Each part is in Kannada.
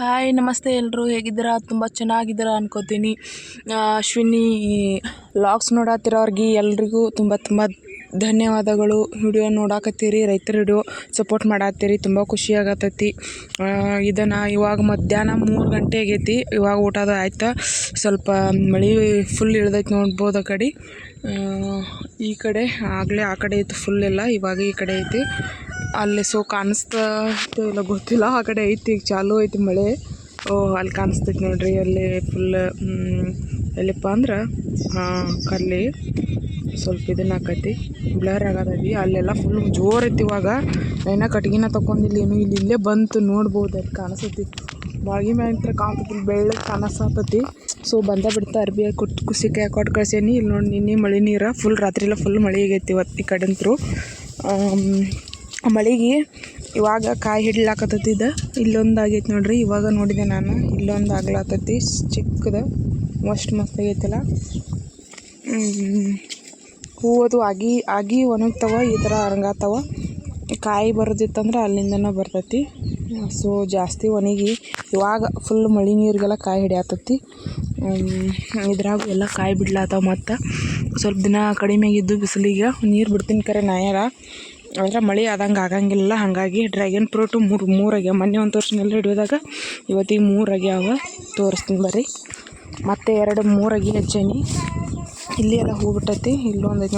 ಹಾಯ್ ನಮಸ್ತೆ ಎಲ್ಲರೂ ಹೇಗಿದ್ದೀರಾ? ತುಂಬ ಚೆನ್ನಾಗಿದ್ದೀರಾ ಅನ್ಕೋತೀನಿ. ಅಶ್ವಿನಿ ಲಾಗ್ಸ್ ನೋಡತ್ತಿರೋರ್ಗೆ ಎಲ್ರಿಗೂ ತುಂಬ ತುಂಬ ಧನ್ಯವಾದಗಳು. ವಿಡಿಯೋ ನೋಡಾಕತ್ತೀರಿ, ರೈತರ ವಿಡಿಯೋ ಸಪೋರ್ಟ್ ಮಾಡತ್ತೀರಿ. ತುಂಬ ಖುಷಿ ಆಗತ್ತೈತಿ ಇದನ್ನು ಇವಾಗ ಮಧ್ಯಾಹ್ನ ಮೂರು ಗಂಟೆ ಆಗೈತಿ. ಇವಾಗ ಊಟದ ಆಯ್ತು? ಸ್ವಲ್ಪ ಮಳೆ ಫುಲ್ ಇಳ್ದೈತಿ ನೋಡ್ಬೋದು ಆ ಕಡೆ. ಈ ಕಡೆ ಆಗಲೇ ಆ ಕಡೆ ಇತ್ತು ಫುಲ್ ಎಲ್ಲ. ಇವಾಗ ಈ ಕಡೆ ಐತಿ. ಅಲ್ಲಿ ಸೊ ಕಾಣಿಸ್ತಾ ಇಲ್ಲ ಗೊತ್ತಿಲ್ಲ. ಆ ಕಡೆ ಐತಿ, ಈಗ ಚಾಲು ಐತಿ ಮಳೆ. ಓ, ಅಲ್ಲಿ ಕಾಣಿಸ್ತೈತಿ ನೋಡ್ರಿ, ಅಲ್ಲಿ ಫುಲ್ ಎಲ್ಲಿಪ್ಪ ಅಂದ್ರೆ ಕಲ್ಲಿ ಸ್ವಲ್ಪ ಇದನ್ನ ಆಕೈತಿ ಬ್ಲರ್ ಆಗತೈತಿ ಅಲ್ಲೆಲ್ಲ ಫುಲ್ ಜೋರ್ ಐತಿ ಇವಾಗ. ಏನ ಕಟ್ಗಿನ ತೊಗೊಂಡಿಲ್ಲ ಏನು ಇಲ್ಲಿ. ಇಲ್ಲೇ ಬಂತು, ನೋಡ್ಬೋದು, ಅಲ್ಲಿ ಕಾಣಿಸ್ತೈತಿ. ಬಾಳ್ಗಿ ಮ್ಯಾಗ ಕಾಣ್ತೈತಿ ಬೆಳ್ಳಗೆ ಕಾಣಿಸ್ತೈತಿ ಸೊ, ಬಂದ ಬಿಡ್ತಾ ಅರ್ಬಿ ಕುಟ್ಟು ಕುಸಿ ಕೈ ಕೊಟ್ಟು ಕಳ್ಸೇನಿ. ಇಲ್ಲಿ ನೋಡಿ, ನಿನ್ನೆ ಮಳೆ ನೀರು ಫುಲ್ ರಾತ್ರಿ ಎಲ್ಲ ಫುಲ್ ಮಳೆ ಆಗೈತಿ ಇವತ್ತು ಈ ಕಡೆಂತ್ರು. ಮಳೆಗೆ ಇವಾಗ ಕಾಯಿ ಹಿಡ್ಲಾಕತ್ತೈತಿ ಇದು ಇಲ್ಲೊಂದು ಆಗೈತಿ ನೋಡ್ರಿ, ಇವಾಗ ನೋಡಿದೆ ನಾನು. ಇಲ್ಲೊಂದು ಆಗ್ಲಾತೈತಿ ಚಿಕ್ಕದು. ಮಸ್ತ್ ಮಸ್ತ್ ಆಗೈತಲ್ಲ. ಹೂವದು ಆಗಿ ಆಗಿ ಒಣಗ್ತಾವ, ಈ ಥರ ಅರಂಗಾತಾವ. ಕಾಯಿ ಬರೋದಿತ್ತಂದ್ರೆ ಅಲ್ಲಿಂದನೇ ಬರ್ತೈತಿ. ಸೊ, ಜಾಸ್ತಿ ಒಣಗಿ, ಇವಾಗ ಫುಲ್ ಮಳೆ ನೀರಿಗೆಲ್ಲ ಕಾಯಿ ಹಿಡಿಯತ್ತೈತಿ ಇದ್ರಾಗ ಎಲ್ಲ ಕಾಯಿ ಬಿಡ್ಲಾತಾವ ಮತ್ತು. ಸ್ವಲ್ಪ ದಿನ ಕಡಿಮೆ ಆಗಿದ್ದು ಬಿಸಿಲಿಗೆ, ನೀರು ಬಿಡ್ತೀನಿ ಕರೆ ನಾಯಾರ. ಅಂದ್ರೆ ಮಳೆ ಆದಂಗೆ ಆಗಂಗಿಲ್ಲ. ಹಾಗಾಗಿ ಡ್ರ್ಯಾಗನ್ ಫ್ರೂಟು ಮೂರು ಮೂರು ಆಗ್ಯಾವ. ಮೊನ್ನೆ ಒಂದು ವರ್ಷನೆಲ್ಲ ಹಿಡಿಯೋದಾಗ ಇವತ್ತಿಗೆ ಮೂರು ಆಗ್ಯಾವ. ತೋರಿಸ್ತೀನಿ ಬರ್ರಿ. ಮತ್ತೆ ಎರಡು ಮೂರು ಅಗಿ ಹಚ್ಚೇನಿ. ಇಲ್ಲಿ ಎಲ್ಲ ಹೂ ಬಿಟ್ಟೈತಿ ಇಲ್ಲೊಂದು ಐತಿ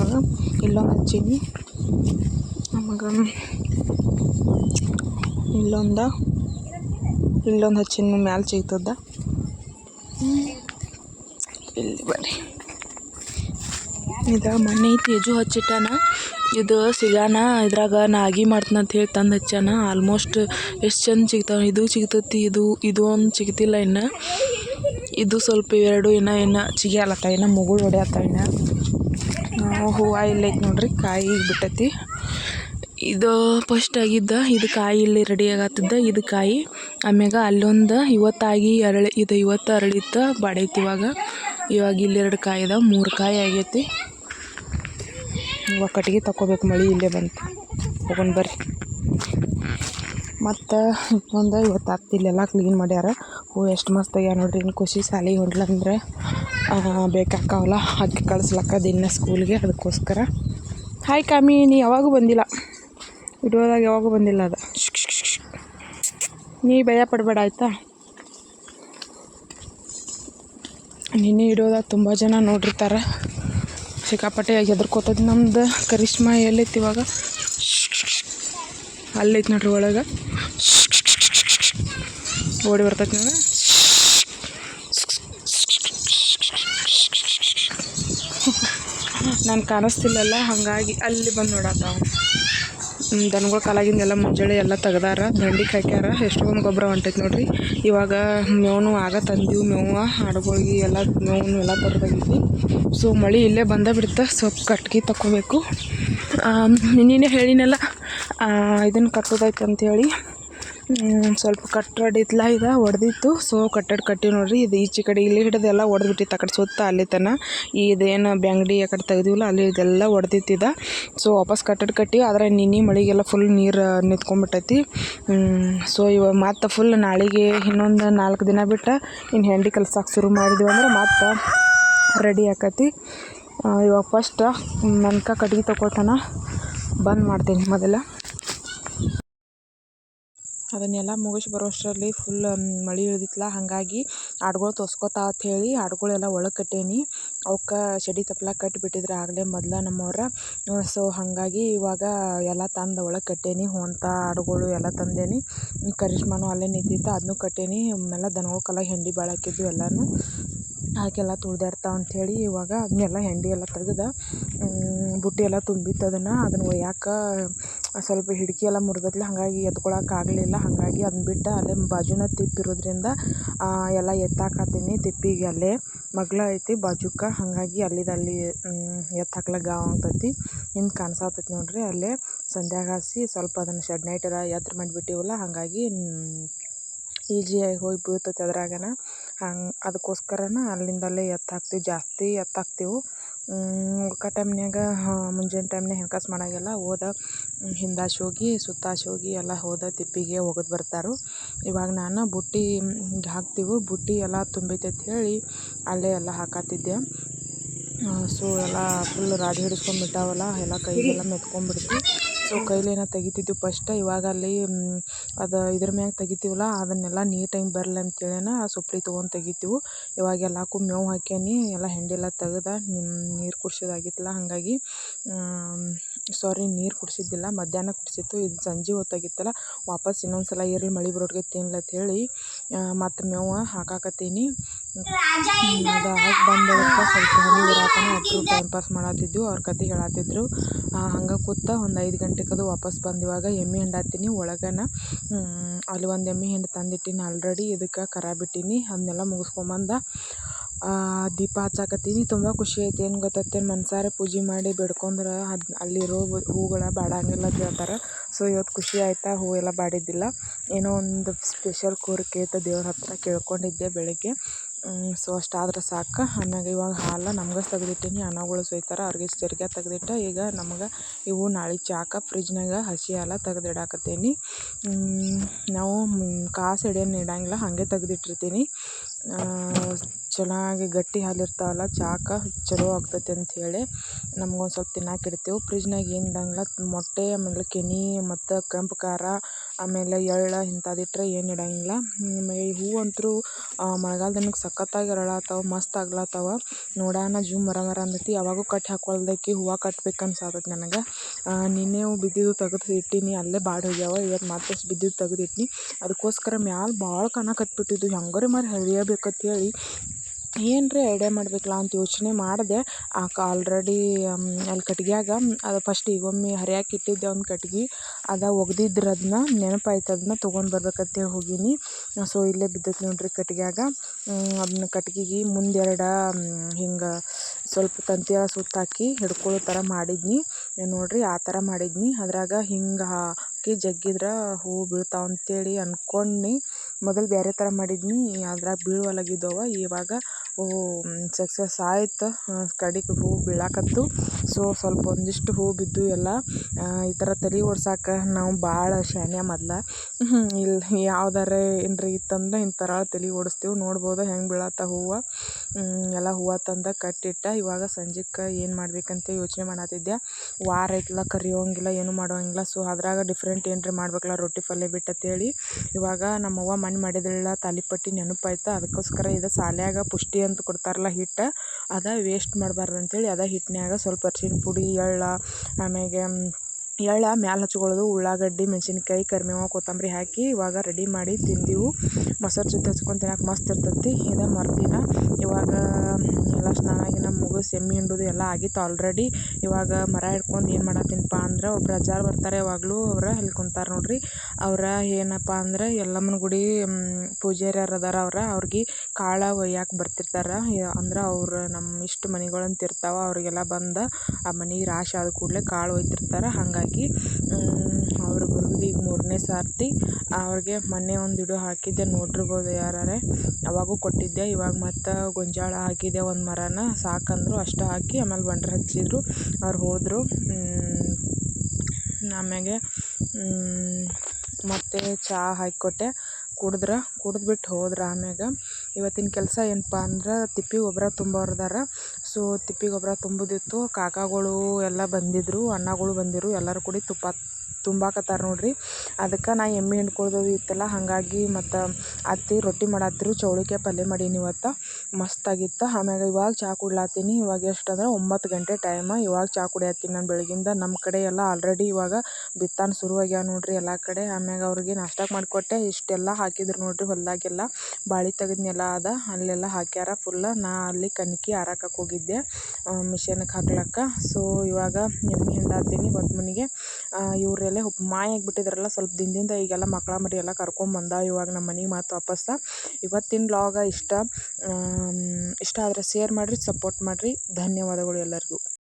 ಇಲ್ಲೊಂದು ಹಚ್ಚೀನಿ. ನಮಗೆ ಇಲ್ಲೊಂದು ಇಲ್ಲೊಂದು ಹಚ್ಚೀನಿ. ಮ್ಯಾಲೆ ಸಿಗ್ತದ ಇಲ್ಲಿ ಬರ್ರಿ. ಇದು ಮೊನ್ನೆ ತೇಜು ಹಚ್ಚಿಟ್ಟಾನ. ಇದು ಸಿಗಾನ, ಇದ್ರಾಗ ನಾಗಿ ಮಾಡ್ತಾನ ಅಂತ ಹೇಳಿ ತಂದು ಹಚ್ಚಾನ ಆಲ್ಮೋಸ್ಟ್ ಎಷ್ಟು ಚಂದ ಸಿಗ್ತಾವ, ಇದು ಸಿಗ್ತೈತಿ, ಇದು ಇದು ಒಂದು ಸಿಗ್ತಿಲ್ಲ ಇನ್ನು. ಇದು ಸ್ವಲ್ಪ ಎರಡು, ಇನ್ನು ಇನ್ನು ಚಿಗಿಯಲತ್ತ ಇನ್ನು ಮುಗುಳು ಹೊಡೆಯತ್ತ ಇನ್ನು. ಹೂವು ಇಲ್ಲೈತಿ ನೋಡ್ರಿ, ಕಾಯಿ ಬಿಟ್ಟೈತಿ. ಇದು ಫಸ್ಟ್ ಆಗಿದ್ದ, ಇದು ಕಾಯಿ ಇಲ್ಲಿ ರೆಡಿ ಆಗತ್ತಿದ್ದ, ಇದು ಕಾಯಿ. ಆಮ್ಯಾಗ ಅಲ್ಲೊಂದು ಇವತ್ತಾಗಿ ಅರಳಿ, ಇದು ಇವತ್ತು ಅರಳಿತ್ತು ಬಾಡೈತಿ ಇವಾಗ. ಇವಾಗ ಇಲ್ಲಿ ಎರಡು ಕಾಯಿ ಇದಾವೆ ಮೂರು ಕಾಯಿ ಆಗೈತಿ. ಇವಾಗ ಕಟ್ಗೆ ತಗೋಬೇಕು ಮಳೆ ಇಲ್ಲೇ ಬಂತು. ಹೋಗೋಣ ಬರ್ರಿ. ಮತ್ತು ಒಂದು ಇವತ್ತು ಹತ್ತು ಇಲ್ಲೆಲ್ಲ ಕ್ಲೀನ್ ಮಾಡ್ಯಾರ. ಹೂ, ಎಷ್ಟು ಮಸ್ತ್ ಆಗ್ಯಾವ ನೋಡ್ರಿ. ಇನ್ನು ಖುಷಿ ಸಾಲಿಗೆ ಹೊಂಟ್ಲಂದ್ರೆ ಬೇಕಾಕವಲ್ಲ ಅದಕ್ಕೆ ಕಳಿಸ್ಲಕ್ಕ ದಿನ ಸ್ಕೂಲ್ಗೆ ಅದಕ್ಕೋಸ್ಕರ ಹಾಯ್ ಕಾಮಿ, ನೀ ಯಾವಾಗೂ ಬಂದಿಲ್ಲ. ವಿಡಿಯೋದಾಗ ಯಾವಾಗೂ ಬಂದಿಲ್ಲ ಅದು. ನೀ ಭಯ ಪಡಬೇಡ, ಆಯಿತಾ? ನಿನ್ನೆ ಇಡೋದಾಗ ತುಂಬ ಜನ ನೋಡಿರ್ತಾರೆ. ಸಿಕ್ಕಾಪಟ್ಟೆ ಹೆದರ್ಕೋತದ ನಮ್ದು ಕರಿಷ್ಮಾ ಎಲ್ಲೈತಿ ಇವಾಗ. ಅಲ್ಲೈತಿ ನೋಡ್ರಿ ಒಳಗೆ. ಓಡಿ ಬರ್ತೈತಿ ನೋಡ ನಾನು ಕಾಣಿಸ್ತಿಲ್ಲಲ್ಲ, ಹಾಗಾಗಿ ಅಲ್ಲಿ ಬಂದು ನೋಡತ್ತಾವ ದನಗಳ ಕಾಲಾಗಿಂದೆಲ್ಲ ಮುಂಜಾನೆ ಎಲ್ಲ ತೆಗ್ದಾರ ದಂಡಿಗೆ ಹಾಕ್ಯಾರ ಎಷ್ಟೊಂದು ಗೊಬ್ಬರ ಹೊಂಟೈತಿ ನೋಡ್ರಿ. ಇವಾಗ ಮೇವ್ನು ಆಗ ತಂದೀವಿ, ಮೇವು ಆಡುಗಳಿಗೆ ಎಲ್ಲ ಮೇವ್ನು ಎಲ್ಲ ತರದಾಗೈತಿ ಸೊ ಮಳೆ ಇಲ್ಲೇ ಬಂದ ಬಿಡ್ತಾ, ಸ್ವಲ್ಪ ಕಟ್ಗೆ ತಗೋಬೇಕು ನಿನ್ನೆ ಹೇಳಿನಲ್ಲ ಇದನ್ನು ಕಟ್ಟೋದಾಯ್ತು ಅಂಥೇಳಿ ಸ್ವಲ್ಪ ಕಟ್ಟಡ ಇತ್ಲ ಇದು ಒಡೆದಿತ್ತು. ಸೊ ಕಟ್ಟಡ ಕಟ್ಟಿ ನೋಡ್ರಿ, ಇದು ಈಚೆ ಕಡೆ ಇಲ್ಲಿ ಹಿಡಿದು ಎಲ್ಲ ಒಡೆದ್ಬಿಟ್ಟಿತ್ತು. ಆ ಕಡೆ ಸುತ್ತ ಅಲ್ಲಿ ತನ ಇದೇನು ಬ್ಯಾಂಗಡಿ ಆ ಕಡೆ ತೆಗ್ದಿವಲ್ಲ, ಅಲ್ಲಿ ಇದೆಲ್ಲ ಒಡೆದಿತ್ತಿದ ಸೊ ವಾಪಸ್ ಕಟ್ಟಡ ಕಟ್ಟಿ, ಆದರೆ ನಿನ್ನೆ ಮಳೆಗೆಲ್ಲ ಫುಲ್ ನೀರು ನಿಂತ್ಕೊಂಡ್ಬಿಟ್ಟೈತಿ. ಸೊ ಇವಾಗ ಮತ್ತೆ ಫುಲ್ ನಾಳೆಗೆ ಇನ್ನೊಂದು ನಾಲ್ಕು ದಿನ ಬಿಟ್ಟು ಇನ್ನು ಹೆಂಡಿ ಕಲ್ಸಕ್ಕೆ ಶುರು ಮಾಡಿದ್ವಿ ಅಂದ್ರೆ ಮತ್ತೆ ರೆಡಿ ಆಕತಿ. ಇವಾಗ ಫಸ್ಟ್ ನನ್ಕ ಕಟ್ಗೆ ತಗೋತಾನ, ಬಂದ್ ಮಾಡ್ತೀನಿ ಮೊದಲ. ಅದನ್ನೆಲ್ಲ ಮುಗಿಸಿ ಬರೋಷ್ಟರಲ್ಲಿ ಫುಲ್ ಮಳೆ ಇಳ್ದಿತ್ತಲ್ಲ, ಹಾಗಾಗಿ ಆಡುಗಳು ತೋಸ್ಕೊತಾವೆ ಅಂತ ಹೇಳಿ ಆಡುಗಳೆಲ್ಲ ಒಳಗೆ ಕಟ್ಟೇನಿ ಅವಕ್ಕೆ ತಪ್ಲ ತಪ್ಪಲ ಕಟ್ಟಿಬಿಟ್ಟಿದ್ರು ಆಗಲೇ ಮೊದ್ಲು ನಮ್ಮವ್ರ. ಸೊ ಹಾಗಾಗಿ ಇವಾಗ ಎಲ್ಲ ತಂದು ಒಳಗೆ ಕಟ್ಟೇನಿ ಹೊಂತ ಆಡುಗಳು ಎಲ್ಲ ತಂದೇನಿ. ಕರಿಷ್ಮಾನು ಅಲ್ಲೇ ನಿಂತಿತ್ತು ಅದನ್ನೂ ಕಟ್ಟೇನಿ. ಆಮೇಲೆ ದನಗಳ್ಗೆಲ್ಲ ಹೆಂಡಿ ಭಾಳ ಹಾಕಿದ್ದು ಎಲ್ಲನೂ ಹಾಗೆಲ್ಲ ತುಳ್ದಾಡ್ತಾವ ಅಂಥೇಳಿ ಇವಾಗ ಅದನ್ನೆಲ್ಲ ಹೆಂಡಿ ಎಲ್ಲ ತೆಗ್ದು. ಬುಟ್ಟಿ ಎಲ್ಲ ತುಂಬಿತ್ತು ಅದನ್ನು. ಅದನ್ನು ಒಯ್ಯಾಕೆ ಸ್ವಲ್ಪ ಹಿಡ್ಕಿ ಎಲ್ಲ ಮುರಿದತ್ಲ ಹಾಗಾಗಿ ಎತ್ಕೊಳಕ್ಕೆ ಆಗಲಿಲ್ಲ. ಹಾಗಾಗಿ ಅದನ್ನ ಬಿಟ್ಟು ಅಲ್ಲೇ ಬಾಜುನೇ ತಿಪ್ಪಿರೋದ್ರಿಂದ ಎಲ್ಲ ಎತ್ತಾಕತ್ತೀನಿ ತಿಪ್ಪಿಗೆ ಅಲ್ಲೇ ಮಗ್ಲ ಐತಿ ಬಾಜುಕ, ಹಾಗಾಗಿ ಅಲ್ಲಿದು ಅಲ್ಲಿ ಎತ್ತಿ ಹಾಕ್ಲಕ್ಕೆ ಗಾವ್ ಆಗ್ತೈತಿ ಹಿಂದೆ ಕಾಣಿಸತೈತಿ ನೋಡಿರಿ ಅಲ್ಲೇ. ಸಂಧ್ಯಾಗ ಹಾಸಿ ಸ್ವಲ್ಪ ಅದನ್ನು ಶೆಡ್ ನೈಟರ ಎತ್ತರ ಮಾಡಿಬಿಟ್ಟಿವಲ್ಲ, ಹಾಗಾಗಿ ಈಜಿಯಾಗಿ ಹೋಗಿ ಬೀಳ್ತೈತಿ ಅದ್ರಾಗನ. ಹಂಗೆ, ಅದಕ್ಕೋಸ್ಕರನ ಅಲ್ಲಿಂದಲೇ ಎತ್ತಾಕ್ತೀವಿ ಜಾಸ್ತಿ ಎತ್ತು ಉಳ್ಕೊ ಟೈಮ್ನ್ಯಾಗ ಮುಂಜಾನೆ ಟೈಮ್ನ್ಯಾಗ ಹೆಣ್ಕಾಸು ಮಾಡೋಂಗಿಲ್ಲ ಹೋದ ಹಿಂದಾಶ್ ಹೋಗಿ, ಸುತ್ತಾಶ್ ಹೋಗಿ, ಎಲ್ಲ ಹೋದ ತಿಪ್ಪಿಗೆ ಒಗದು ಬರ್ತಾರೆ. ಇವಾಗ ನಾನು ಬುಟ್ಟಿ ಹಾಕ್ತೀವಿ. ಬುಟ್ಟಿ ಎಲ್ಲ ತುಂಬೈತೆ ಅಂತ ಹೇಳಿ ಅಲ್ಲೇ ಎಲ್ಲ ಹಾಕತ್ತಿದ್ದೆ. ಸೊ, ಎಲ್ಲ ಫುಲ್ ರಾಡಿ ಹಿಡಿಸ್ಕೊಂಡ್ಬಿಟ್ಟಾವಲ್ಲ ಎಲ್ಲ ಕೈಗೆಲ್ಲ ಮೆತ್ಕೊಂಡ್ಬಿಡ್ತು ಸೊ, ಕೈಲೇನ ತೆಗಿತಿದ್ವಿ. ಫಸ್ಟ್ ಇವಾಗ ಅಲ್ಲಿ ಅದು ಇದ್ರ ಮ್ಯಾಗ ತೆಗಿತೀವಲ್ಲ, ಅದನ್ನೆಲ್ಲ ನೀಟಾಗಿ ಬರಲಿ ಆ ಸುಪ್ರಿ ತೊಗೊಂಡು ತೆಗಿತೀವಿ. ಇವಾಗ ಎಲ್ಲಕ್ಕೂ ಮೇವು ಹಾಕ್ಯಾನಿ, ಎಲ್ಲ ಹೆಂಡಿ ತೆಗ್ದು ನಿಮ್ಮ ನೀರು ಕುಡ್ಸೋದಾಗಿತ್ತಲ್ಲ, ಹಾಗಾಗಿ ಸಾರಿ ನೀರು ಕುಡಿಸಿದ್ದಿಲ್ಲ, ಮಧ್ಯಾಹ್ನ ಕುಡಿಸಿತ್ತು, ಇದು ಸಂಜೆ ಹೊತ್ತಾಗಿತ್ತಲ್ಲ, ವಾಪಸ್ ಇನ್ನೊಂದು ಸಲ ಇರಲಿ ಮಳೆ ಬರೋಟ್ಗೆ ತಿನ್ಲತ್ತೇಳಿ ಮತ್ತು ಮೇವು ಹಾಕಾಕತ್ತೀನಿ. ಅದು ಹಾಕಿ ಸ್ವಲ್ಪ ಬರಾತನ ಅಟ್ರು ಟೈಮ್ ಪಾಸ್ ಮಾಡತ್ತಿದ್ವು ಅವ್ರ ಕತೆ ಹೇಳತ್ತಿದ್ರು ಹಂಗೆ ಕೂತ ಒಂದು ಐದು ಗಂಟೆಗೆ ವಾಪಸ್ ಬಂದಿವಾಗ ಎಮ್ಮೆ ಹಿಂಡಾತೀನಿ, ಒಳಗನ ಅಲ್ಲಿ ಒಂದು ಎಮ್ಮೆ ಹಿಂಡಿ ತಂದಿಟ್ಟಿನಿ ಆಲ್ರೆಡಿ ಇದಕ್ಕೆ ಕರ ಬಿಟ್ಟೀನಿ, ಅದನ್ನೆಲ್ಲ ಮುಗಿಸ್ಕೊಂಬಂದು ದೀಪ ಹಚ್ಚಾಕತ್ತೀನಿ. ತುಂಬ ಖುಷಿ ಐತಿ. ಏನು ಗೊತ್ತೈತೇನು ಮನಸಾರೆ ಪೂಜೆ ಮಾಡಿ ಬೇಡ್ಕೊಂಡ್ರೆ ಅದು, ಅಲ್ಲಿರೋ ಹೂಗಳು ಬಾಡಂಗಿಲ್ಲ ಅಂತ ಹೇಳ್ತಾರೆ. ಸೊ ಇವತ್ತು ಖುಷಿ ಆಯ್ತು? ಹೂ ಎಲ್ಲ ಬಾಡಿದ್ದಿಲ್ಲ. ಏನೋ ಒಂದು ಸ್ಪೆಷಲ್ ಕೋರಿಕೆ ಇತ್ತು ದೇವ್ರ ಹತ್ತಿರ ಕೇಳ್ಕೊಂಡಿದ್ದೆ ಬೆಳಗ್ಗೆ. ಸೊ ಅಷ್ಟಾದ್ರೆ ಸಾಕು. ಆಮ್ಯಾಗ ಇವಾಗ ಹಾಲು ನಮ್ಗೆ ತೆಗೆದಿಟ್ಟೀನಿ. ಅನ್ನಗಳು ಸೊಯ್ತಾರೆ. ಅವ್ರಿಗೆ ಜರ್ಗೆ ತೆಗ್ದಿಟ್ಟು. ಈಗ ನಮ್ಗೆ ಇವು ನಾಳೆ ಚಾಕ ಫ್ರಿಜ್ನಾಗ ಹಸಿ ಹಾಲು ತೆಗ್ದಿಡಾಕತ್ತೀನಿ. ನಾವು ಕಾಸು ಹಿಡಿಯೋನ್ ಇಡಂಗಿಲ್ಲ ಹಾಗೆ ತೆಗ್ದಿಟ್ಟಿರ್ತೀನಿ. ಚೆನ್ನಾಗಿ ಗಟ್ಟಿ ಹಾಲು ಇರ್ತಾವಲ್ಲ, ಚಾಕ ಚಲೋ ಆಗ್ತೈತೆ ಅಂಥೇಳಿ ನಮ್ಗೊಂದು ಸ್ವಲ್ಪ ತಿನ್ನಕ್ಕೆ ಇಡ್ತೇವೆ. ಫ್ರಿಜ್ನಾಗ ಏನು ಇಡಂಗಿಲ್ಲ, ಮೊಟ್ಟೆ ಆಮೇಲೆ ಕೆನೆ ಮತ್ತು ಕೆಂಪು ಖಾರ, ಆಮೇಲೆ ಎಳ್ಳು ಇಂಥದ್ದು ಇಟ್ಟರೆ ಏನು ಇಡಂಗಿಲ್ಲ. ಆಮೇಲೆ ಈ ಹೂವು ಅಂತೂ ಮಳೆಗಾಲ ದಿನಕ್ಕೆ ಸಖತ್ತಾಗಿ ಅರಳತ್ತಾವ ಮಸ್ತ್ ಆಗ್ಲತ್ತಾವ ನೋಡೋಣ ಜೂಮ್ ಮರ ಮರ ಅಂದೈತಿ. ಯಾವಾಗೂ ಕಟ್ಟಿ ಹಾಕ್ಕೊಳ್ದಕ್ಕಿ ಹೂವು ಕಟ್ಬೇಕು ಅನ್ಸಾತೈತಿ ನನಗೆ. ನಿನ್ನೆ ಬಿದ್ದಿದ್ದು ತೆಗೆದು ಇಟ್ಟೀನಿ, ಅಲ್ಲೇ ಬಾಡಿ ಹೋಗ್ಯಾವ. ಇವತ್ತು ಮತ್ತೆ ಬಿದ್ದಿದ್ದು ಇಟ್ಟಿನಿ. ಅದಕ್ಕೋಸ್ಕರ ಮ್ಯಾಲೆ ಭಾಳ ಕಾಣಕತ್ಬಿಟ್ಟಿದ್ದು ಹೆಂಗಾರ ಮಾಡಿ ಹರಿಯಬೇಕಂತ ಹೇಳಿ ಏನ್ರಿ ಐಡಿಯಾ ಮಾಡ್ಬೇಕಲ್ಲ ಅಂತ ಯೋಚನೆ ಮಾಡಿದೆ. ಆಕ ಆಲ್ರೆಡಿ ಅಲ್ಲಿ ಕಟ್ಗ್ಯಾಗ ಅದು ಫಸ್ಟ್ ಈಗೊಮ್ಮೆ ಹರಿಯಾಕೆ ಇಟ್ಟಿದ್ದೆ ಒಂದು ಕಟ್ಗೆ. ಅದು ಒಗ್ದಿದ್ರು ಅದನ್ನ ನೆನಪಾಯ್ತು ಅದನ್ನ ತೊಗೊಂಡು ಬರ್ಬೇಕಂತೇಳಿ ಹೋಗೀನಿ. ಸೊ ಇಲ್ಲೇ ಬಿದ್ದೈತೆ ನೋಡ್ರಿ ಕಟ್ಗ್ಯಾಗ. ಅದನ್ನ ಕಟ್ಗೆಗೆ ಮುಂದೆರಡು ಹಿಂಗೆ ಸ್ವಲ್ಪ ತಂತಿಯ ಸುತ್ತಾಕಿ ಹಿಡ್ಕೊಳ್ಳೋ ಥರ ಮಾಡಿದ್ನಿ. ನೋಡಿರಿ, ಆ ಥರ ಮಾಡಿದ್ನಿ. ಅದ್ರಾಗ ಹಿಂಗೆ ಹಾಕಿ ಜಗ್ಗಿದ್ರೆ ಹೂ ಬೀಳ್ತಾವೆ ಅಂತೇಳಿ ಅಂದ್ಕೊಂಡ್ನಿ ಮೊದಲು ಬೇರೆ ಥರ ಮಾಡಿದ್ನಿ. ಅದ್ರಾಗ ಬೀಳುವಲಗಿದ್ದವ ಇವಾಗ, ಓ ಸಕ್ಸಸ್ ಆಯ್ತು. ಕಡೆಗೆ ಹೂವು ಬೀಳಾಕತ್ತು. ಸೊ ಸ್ವಲ್ಪ ಒಂದಿಷ್ಟು ಹೂ ಬಿದ್ದು ಎಲ್ಲ ಈ ಥರ ತಲೆ ಓಡ್ಸಕ್ಕೆ ನಾವು ಭಾಳ ಶಾಣೆ ಮೊದ್ಲು. ಇಲ್ಲಿ ಯಾವ್ದಾರ ಏನ್ರ ಇತ್ತಂದ್ರೆ ಇಂಥರ ಥರ ತಲೆ ಓಡಿಸ್ತೀವಿ. ನೋಡ್ಬೋದು ಹೆಂಗೆ ಬೀಳತ್ತ ಹೂವು. ಎಲ್ಲ ಹೂವು ತಂದು ಕಟ್ಟಿಟ್ಟ. ಇವಾಗ ಸಂಜೆಗೆ ಏನು ಮಾಡ್ಬೇಕಂತ ಯೋಚನೆ ಮಾಡತ್ತಿದ್ದೆ ವಾರ ಐತಲ್ಲ ಕರಿಯೋಂಗಿಲ್ಲ, ಏನೂ ಮಾಡೋಂಗಿಲ್ಲ. ಸೊ ಅದ್ರಾಗ ಡಿಫ್ರೆಂಟ್ ಏನ್ರ ಮಾಡ್ಬೇಕಲ್ಲ ರೊಟ್ಟಿ ಪಲ್ಯ ಬಿಟ್ಟು ಅಂತೇಳಿ ಇವಾಗ ನಮ್ಮವ್ವ ಮನೆ ಮಾಡಿದಳಲ್ಲ ತಾಲಿಪಟ್ಟು ನೆನಪಾಯ್ತು? ಅದಕ್ಕೋಸ್ಕರ ಇದು ಶಾಲ್ಯಾಗ ಪುಷ್ಟಿ ಅಂತ ಕೊಡ್ತಾರಲ್ಲ ಹಿಟ್ಟು, ಅದು ವೇಸ್ಟ್ ಮಾಡ್ಬಾರ್ದು ಅಂತೇಳಿ ಅದೇ ಹಿಟ್ಟಿನ್ಯಾಗ ಸ್ವಲ್ಪ ಅರ್ಶಿನ ಪುಡಿ, ಎಳ್ಳು, ಆಮ್ಯಾಗೆ ಎಳ್ಳು ಮ್ಯಾಲೆ ಹಚ್ಕೊಳ್ಳೋದು, ಉಳ್ಳಾಗಡ್ಡಿ, ಮೆಣಸಿನ್ಕಾಯಿ ಕರಿಬೇವು ಕೊತ್ತಂಬರಿ ಹಾಕಿ ಇವಾಗ ರೆಡಿ ಮಾಡಿ ತಿಂದೆವು. ಮೊಸರು ಜೊತೆ ಹಚ್ಕೊಂಡು ತಿನ್ನಕ್ಕೆ ಮಸ್ತ್ ಇರ್ತೈತಿ. ಇದು ಮರುದಿನ ಇವಾಗ ಎಲ್ಲ ಸ್ನಾನ ಮುಗು ಮುಗಿಸಿ ಎಮ್ಮೆ ಹಿಂಡೋದು ಎಲ್ಲ ಆಗಿತ್ತು ಆಲ್ರೆಡಿ ಇವಾಗ ಮರ ಹಿಡ್ಕೊಂಡು ಏನು ಮಾಡತ್ತೀನಪ್ಪ ಅಂದ್ರೆ ಒಬ್ರು ಅಜ್ಜಾರು ಬರ್ತಾರೆ, ಯಾವಾಗಲೂ ಅವ್ರು ಅಲ್ಲಿ ಕುಂತಾರೆ ನೋಡ್ರಿ. ಅವ್ರು ಏನಪ್ಪ ಅಂದ್ರೆ ಯಲ್ಲಮ್ಮನ ಗುಡಿ ಪೂಜಾರ್ಯಾರು ಅದಾರ ಅವ್ರು, ಅವ್ರಿಗೆ ಕಾಳು ಒಯ್ಯಕ್ಕೆ ಬರ್ತಿರ್ತಾರೆ. ಅಂದ್ರೆ ಅವ್ರು ನಮ್ಮ ಇಷ್ಟು ಮನೆಗಳಂತ ಇರ್ತಾವೆ, ಅವರಿಗೆಲ್ಲ ಬಂದು ಆ ಮನೆಗೆ ರಾಶಿ ಆದ ಕೂಡಲೇ ಕಾಳು ಒಯ್ತಿರ್ತಾರೆ. ಹಾಗಾಗಿ ಅವ್ರು ಬರೋದು ಈಗ ಮೂರನೇ ಸರ್ತಿ ಅವ್ರಿಗೆ ಮೊನ್ನೆ ಒಂದು ವಿಡಿಯೋ ಹಾಕಿದ್ದೆ ನೋಡಿರ್ಬೋದು ಯಾರಾರೆ. ಅವಾಗೂ ಕೊಟ್ಟಿದ್ದೆ, ಇವಾಗ ಮತ್ತು ಗೊಂಜಾಳ ಹಾಕಿದ್ದೆ ಒಂದು ಮರನ ಸಾಕಂದರು ಅಷ್ಟು ಹಾಕಿ ಆಮೇಲೆ ಬಂಡ್ರ ಹಚ್ಚಿದ್ರು. ಅವ್ರು ಹೋದರು. ಆಮ್ಯಾಗೆ ಮತ್ತು ಚಹಾ ಹಾಕಿಕೊಟ್ಟೆ. ಕುಡಿದ್ರು ಕುಡ್ದುಬಿಟ್ಟು ಹೋದ್ರು ಆಮ್ಯಾಗ. ಇವತ್ತಿನ ಕೆಲಸ ಏನಪ್ಪ ಅಂದ್ರೆ ತಿಪ್ಪೆ ಗೊಬ್ಬರ ತುಂಬೋರ್ದಾರ. ಸೊ, ತಿಪ್ಪೆ ಗೊಬ್ಬರ ತುಂಬೋದಿತ್ತು. ಕಾಕಾಗಳು ಎಲ್ಲ ಬಂದಿದ್ದರು ಅಣ್ಣಗಳು ಬಂದಿರು. ಎಲ್ಲರೂ ಕೂಡಿ ತುಪ್ಪ ತುಂಬಾಕತ್ತಾರ ನೋಡ್ರಿ. ಅದಕ್ಕೆ ನಾ ಎಮ್ಮೆ ಹಿಂಡ್ಕೊಳ್ದದು ಇತ್ತಲ್ಲ, ಹಾಗಾಗಿ ಮತ್ತು ಅತ್ತೆ ರೊಟ್ಟಿ ಮಾಡತ್ತಿದ್ರು ಚೌಳಿಕಾಯಿ ಪಲ್ಯ ಮಾಡೀನಿ ಇವತ್ತು. ಮಸ್ತಾಗಿತ್ತು ಆಮ್ಯಾಗ ಇವಾಗ ಚಹಾ ಕುಡ್ಲಾತೀನಿ. ಇವಾಗ ಎಷ್ಟು ಅಂದ್ರೆ ಒಂಬತ್ತು ಗಂಟೆ ಟೈಮ ಇವಾಗ ಚಹಾ ಕುಡಿಯತ್ತೀನಿ ನಾನು ಬೆಳಗಿಂದ. ನಮ್ಮ ಕಡೆ ಎಲ್ಲ ಆಲ್ರೆಡಿ ಇವಾಗ ಬಿತ್ತನೆ ಶುರು ಆಗ್ಯಾವ ನೋಡ್ರಿ ಎಲ್ಲ ಕಡೆ. ಆಮ್ಯಾಗ ಅವ್ರಿಗೆ ನಾಷ್ಟಕ್ಕೆ ಮಾಡಿಕೊಟ್ಟೆ. ಇಷ್ಟೆಲ್ಲ ಹಾಕಿದ್ರು ನೋಡ್ರಿ ಹೊಲದಾಗೆಲ್ಲ. ಬಾಳೆ ತೆಗೆದ್ನೆಲ್ಲ ಅದ. ಅಲ್ಲೆಲ್ಲ ಹಾಕ್ಯಾರ ಫುಲ್ಲ ನಾ ಅಲ್ಲಿ ಕನಕಿ ಆರಾಕಕ್ಕೆ ಹೋಗಿದ್ದೆ ಮಿಷನ್ಗೆ ಹಾಕ್ಲಕ್ಕ. ಸೊ ಇವಾಗ ಎಮ್ಮೆ ಹಿಂಡಾತೀನಿ. ಹೊತ್ತು ಮನೆಗೆ ಇವರೆಲ್ಲ ಮಾಯಾಗಿ ಸ್ವಲ್ಪ ದಿನದಿಂದ ಈಗೆಲ್ಲ ಮಕ್ಕಳ ಮರಿ ಎಲ್ಲ ಕರ್ಕೊಂಬಂದ ಇವಾಗ ನಮ್ಮ ಮನೆಗೆ ಮಾತು ವಾಪಸ್ಸು ಇವತ್ತಿನ ವ್ಲಾಗ ಇಷ್ಟ. ಇಷ್ಟ ಆದರೆ ಸೇರ್ ಮಾಡಿರಿ ಸಪೋರ್ಟ್ ಮಾಡಿರಿ. ಧನ್ಯವಾದಗಳು ಎಲ್ಲರಿಗೂ.